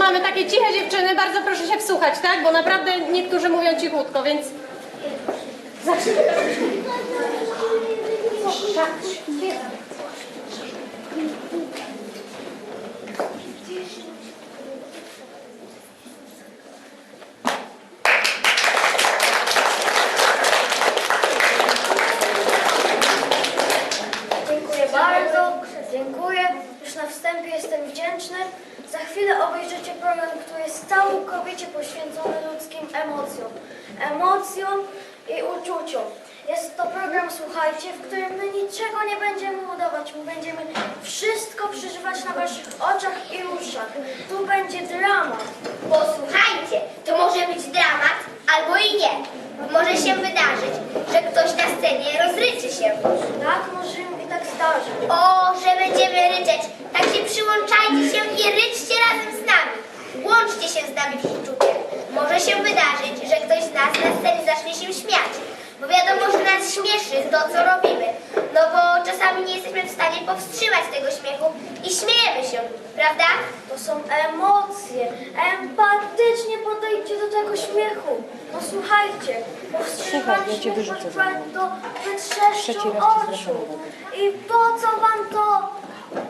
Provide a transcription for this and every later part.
mamy takie ciche dziewczyny, bardzo proszę się wsłuchać, tak? Bo naprawdę niektórzy mówią cichutko, więc... Dziękuję bardzo, dziękuję. Już na wstępie jestem wdzięczny. Za chwilę obejrzycie program, który jest całkowicie poświęcony ludzkim emocjom. Emocjom i uczuciom. Jest to program, słuchajcie, w którym my niczego nie będziemy udawać. My będziemy wszystko przeżywać na waszych oczach i uszach. Tu będzie dramat. Posłuchajcie, to może być dramat albo i nie. Może się wydarzyć, że ktoś na scenie rozryczy się. Tak może i tak zdarzyć. O, że będziemy ryczeć. Tak przyłączajcie się i ryczcie razem z nami. Łączcie się z nami w uczucie. Może się wydarzyć, że ktoś z nas na scenie zacznie się śmiać. Bo wiadomo, że nas śmieszy to, co robimy. No bo czasami nie jesteśmy w stanie powstrzymać tego śmiechu i śmiejemy się, prawda? To są emocje. Empatycznie podejdźcie do tego śmiechu. No słuchajcie, powstrzymać Słuchaj, ja cię śmiech wyrzucę mną. Trzeci raz cię oczu. I po co wam to?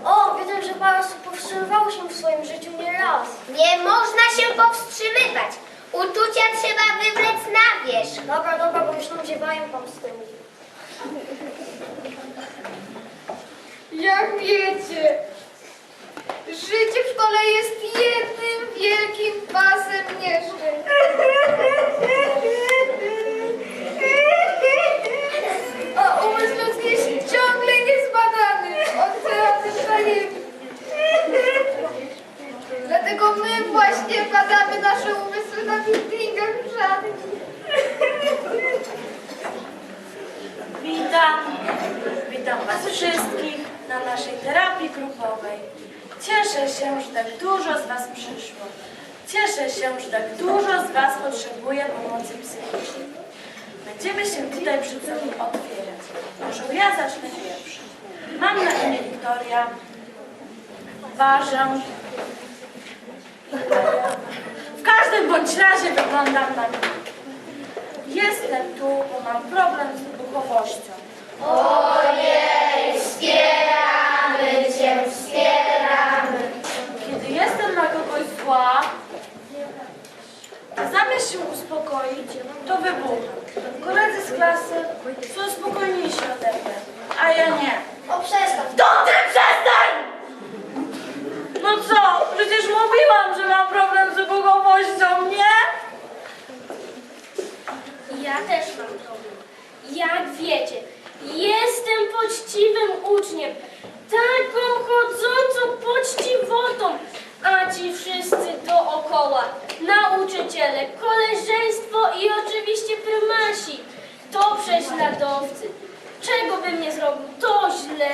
O, widzę, że parę osób powstrzymywało się w swoim życiu nie raz. Nie można się powstrzymywać. Uczucia trzeba wywlec na wierzch. Dobra, dobra, bo już tam z tymi. Jak wiecie, życie w szkole jest jednym wielkim pasem nieszczęść. Dlatego my właśnie badamy nasze umysły na meetingach żadnych. Witam, witam Was wszystkich na naszej terapii grupowej. Cieszę się, że tak dużo z Was przyszło. Cieszę się, że tak dużo z Was potrzebuje pomocy psychicznej. Będziemy się tutaj przed sobą otwierać. Może ja zacznę pierwszy. Mam na imię Wiktoria. Ważę. W każdym bądź razie wyglądam na mnie. Jestem tu, bo mam problem z duchowością. Kiedy jestem na kogoś zła, zamiast się uspokoić, to wybucham. Koledzy z klasy są spokojniejsi ode mnie, a ja nie. O, przestań. To ty przestań! No co? Przecież mówiłam, że mam problem z duchowością, nie? Ja też mam problem. Jak wiecie, jestem poczciwym uczniem, taką chodzącą poczciwotą, a ci wszyscy dookoła, nauczyciele, koleżeństwo i oczywiście prymasi, to prześladowcy. Czego bym nie zrobił, to źle,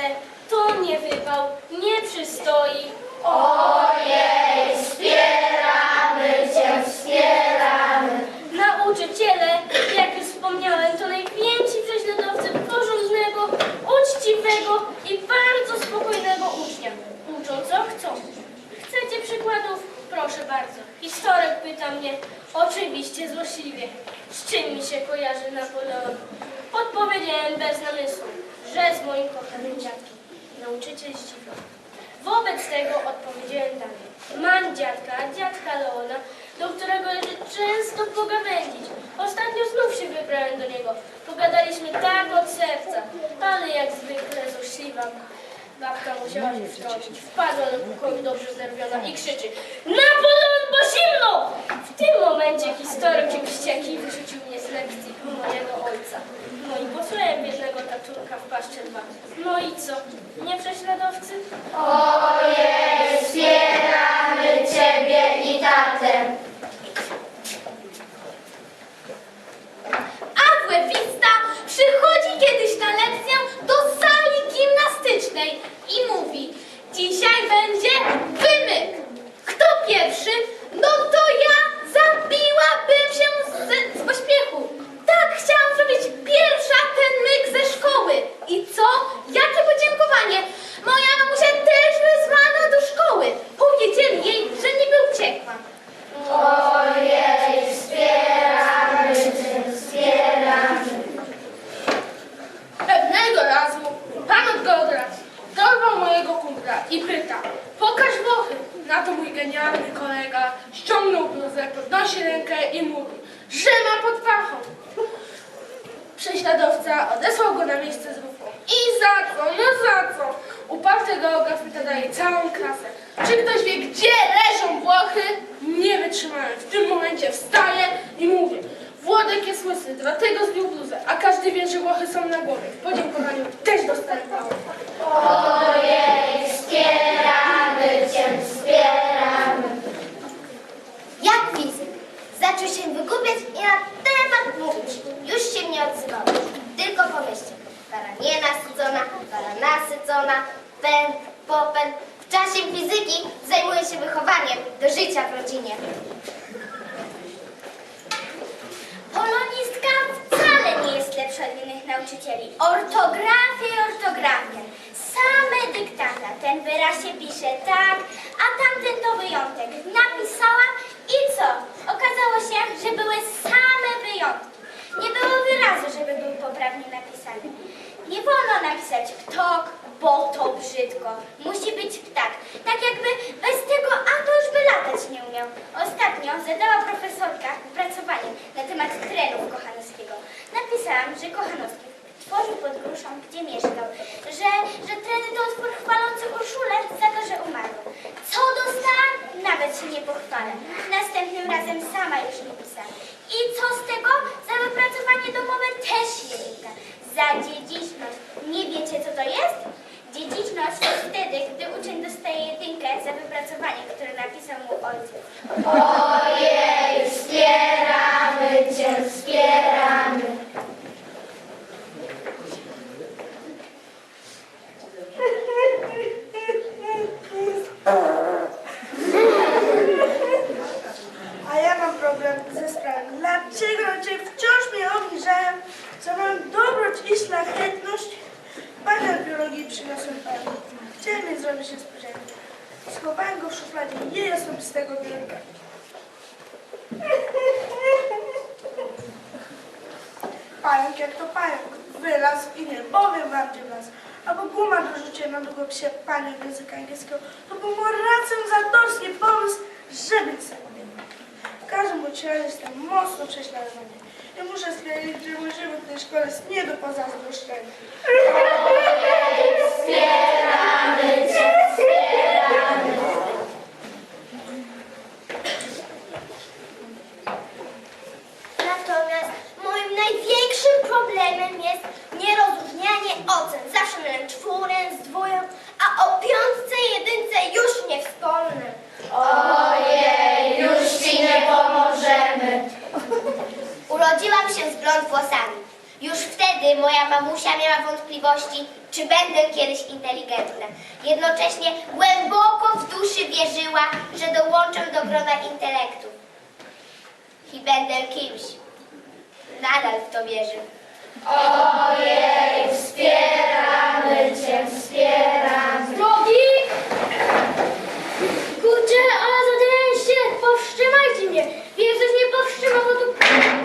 to nie wypał, nie przystoi. Nauczyciele, jak już wspomniałem, to najwięksi prześladowcy porządnego, uczciwego i bardzo spokojnego ucznia. Uczą co chcą. Chcecie przykładów? Proszę bardzo. Historyk pyta mnie, oczywiście złośliwie, z czym mi się kojarzy Napoleon. Odpowiedziałem bez namysłu, że z moim kochanym dziadkiem. Nauczyciel zdziwiony. Wobec tego odpowiedziałem dalej. Mam dziadka, dziadka Leona, do którego leży często pogawędzić. Ostatnio znów się wybrałem do niego. Pogadaliśmy tak od serca, ale jak zwykle złośliwa babka musiała się wtrącić. Wpadła do pokoju dobrze znerwiona i krzyczy Napoleon, bo zimno! W tym momencie historyk i wścieki wyrzucił mnie z lekcji mojego ojca. No i posłałem taturka w paszczę dwa. No i co? Nie prześladowcy? A WF-ista przychodzi kiedyś na lekcję do sali gimnastycznej i mówi Dzisiaj będzie wymyk. Kto pierwszy? No to ja zabiłabym się z, z pośpiechu. Tak, chciałam zrobić pierwsza ten myk ze szkoły. I co? Jakie podziękowanie? Moja mamusia też by z Na to mój genialny kolega ściągnął bluzę, podnosi rękę i mówi, że ma pod pachą. Prześladowca odesłał go na miejsce z rufą. I za co? No za co? Uparty geograf daje całą klasę. Czy ktoś wie, gdzie leżą Włochy? Nie wytrzymałem. W tym momencie wstaję i mówię. Włodek jest łysy, dlatego zdjął bluzę, a każdy wie, że Włochy są na głowie. W podziękowaniu też pałę. Jak fizyk. Zaczął się wygłupiać i na temat mówić. Już się nie odzywał. Tylko pomyślcie. Para nienasycona, para nasycona, pęd, popęd. W czasie fizyki zajmuje się wychowaniem do życia w rodzinie. Polonistka wcale nie jest lepsza od innych nauczycieli. Ortografia i ortografia. Same dyktata. Ten wyraz się pisze tak, a tamten to wyjątek. Napisałam i co? Okazało się, że były same wyjątki. Nie było wyrazu, żeby był poprawnie napisany. Nie wolno napisać ptok, bo to brzydko. Musi być ptak. Tak jakby bez tego a to już by latać nie umiał. Ostatnio zadała profesorka opracowanie na temat trenów Kochanowskiego. Napisałam, że Kochanowski tworzył pod gruszą, gdzie mieszkał, że, że treny to utwór chwalący Urszulę za to, że umarła. Co dostałam? Nawet się nie pochwalę. Następnym razem sama już nie pisałam. I co z tego? Za wypracowanie domowe też jedynka. Za dziedziczność. Nie wiecie, co to jest? Dziedziczność jest wtedy, gdy uczeń dostaje jedynkę za wypracowanie, które napisał mu ojciec. Ojej, wspieramy cię, wspieramy. A ja mam problem ze sprawą. Dlaczego ludzie wciąż mnie obniżają, co mam dobroć i szlachetność? Badań biologii przyniosłem panu. Chciałem zrobić niespodziankę. Schowałem go w szufladzie jej osobistego biurka. Pająk jak to pająk. Wylazł i nie powiem wam gdzie wlazł. Albo guma do na długopisie panią języka angielskiego. To był moracjonzatorski pomysł, żeby sobie. W każdym bądź razie jestem mocno prześladowany. I muszę stwierdzić, że mój żywot w tej szkole jest nie do pozazdroszczenia. Natomiast moim największym problemem jest nierozróżnianie ocen. Zawsze mylę czwórę z dwóją, a o piątce i jedynce już nie wspomnę. Ojej, już ci nie pomożemy. Urodziłam się z blond włosami. Już wtedy moja mamusia miała wątpliwości, czy będę kiedyś inteligentna. Jednocześnie głęboko w duszy wierzyła, że dołączę do grona intelektów i będę kimś. Nadal w to wierzę. Ojej, wspieramy cię, wspieramy. Drogi! Kurczę, ale zadałem się! Powstrzymajcie mnie! Wie, ktoś mnie powstrzymał, bo tu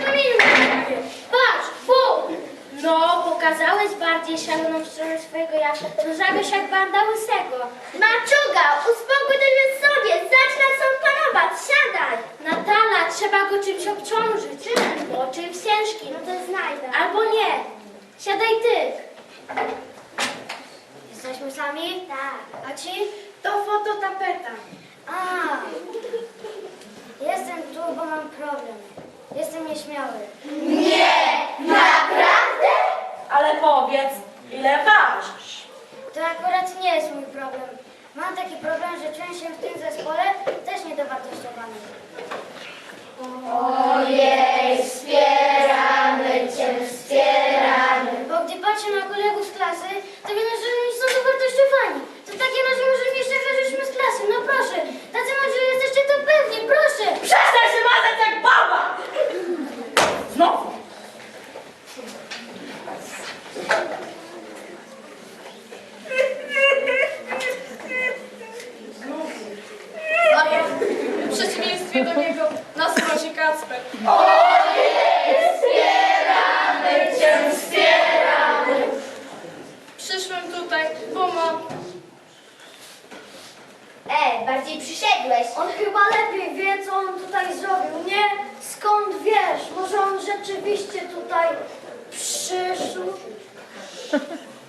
kamieniu na prawie. Patrz, bum! No, pokazałeś bardziej szaloną stronę swojego ja. Rozrabiasz jak banda łysego. Maczuga, uspokój się sobie, zacznę są panować, siadaj. Natala, trzeba go czymś obciążyć. Czym? Bo czymś ciężkim. No to znajdę. Albo nie. Siadaj ty. Jesteśmy sami? Tak. A ci? To fototapeta. A, jestem tu, bo mam problem. Jestem nieśmiały. Ale powiedz, ile ważysz? To akurat nie jest mój problem. Mam taki problem, że czuję się w tym zespole też niedowartościowany. Ojej, wspieramy cię, wspieramy. Bo gdy patrzę na kolegów z klasy, to widzę, że oni są dowartościowani. To takie no, że możemy jeszcze wyżyć z klasy. No proszę, tacy mądrzy jesteście to pewnie, proszę. Przestań się mazać jak baba! Znowu. Ale w przeciwieństwie do niego nas mrozi Kacper. Przyszłem tutaj, bo mam E, bardziej przy przyszedłeś? On chyba lepiej wie, co on tutaj zrobił, nie? Skąd wiesz? Może on rzeczywiście tutaj przyszł?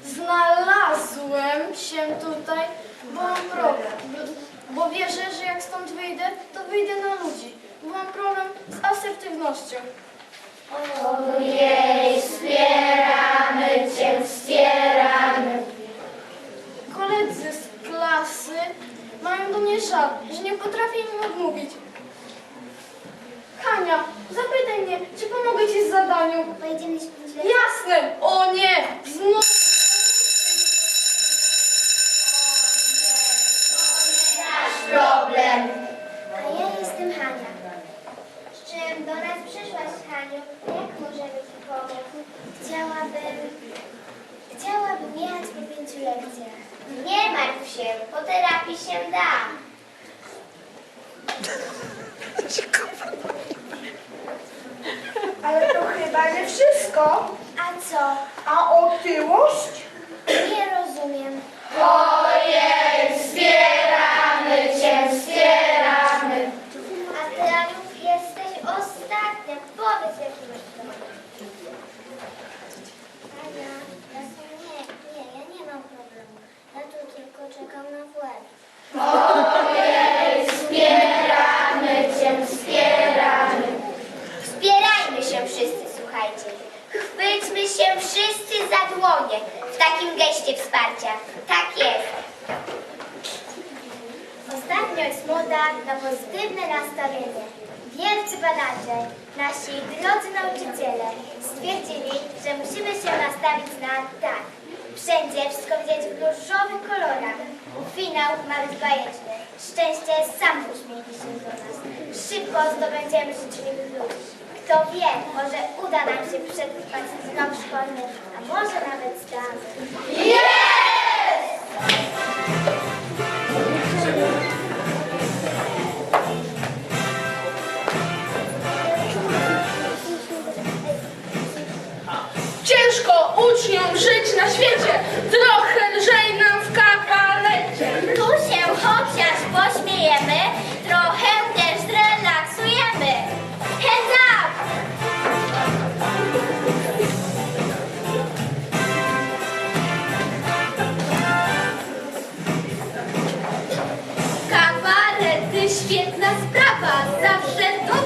Znalazłem się tutaj, bo mam problem. Bo wierzę, że jak stąd wyjdę, to wyjdę na ludzi. Bo mam problem z asertywnością. Ojej, wspieramy cię, wspieramy. Koledzy z klasy mają do mnie żal, że nie potrafię im odmówić. Hania, zapytaj mnie, czy pomogę ci z zadaniu? Pojedziemy śpić Jasne! O nie! Znowu! problem. A ja jestem Hania. Z czym do nas przyszłaś, Haniu? Jak możemy Ci pomóc? Chciałabym... Chciałabym jechać po pięciu lekcjach. Nie martw się, po terapii się da. Ale to chyba nie wszystko. A co? A otyłość? Nie rozumiem. A ty, Aniu, jesteś ostatnia. Powiedz jakiegoś problemu. Ania, ja są nie, nie, ja nie mam problemu. Ja tu tylko czekam na WF. Ojej, wspieramy cię, wspieramy. Wspierajmy się wszyscy, słuchajcie. Chwyćmy się wszyscy za dłonie w takim geście wsparcia. Tak jest. Ostatnio jest moda na pozytywne nastawienie. Wielcy badacze, nasi drodzy nauczyciele stwierdzili, że musimy się nastawić na tak. Wszędzie wszystko widać w różowych kolorach. Finał ma być bajeczny. Szczęście sam uśmiechnie się do nas. Szybko zdobędziemy życzliwych ludzi. Kto wie, może uda nam się przetrwać rok szkolny, a może nawet zdamy. Ciężko świetna sprawa, zawsze dobra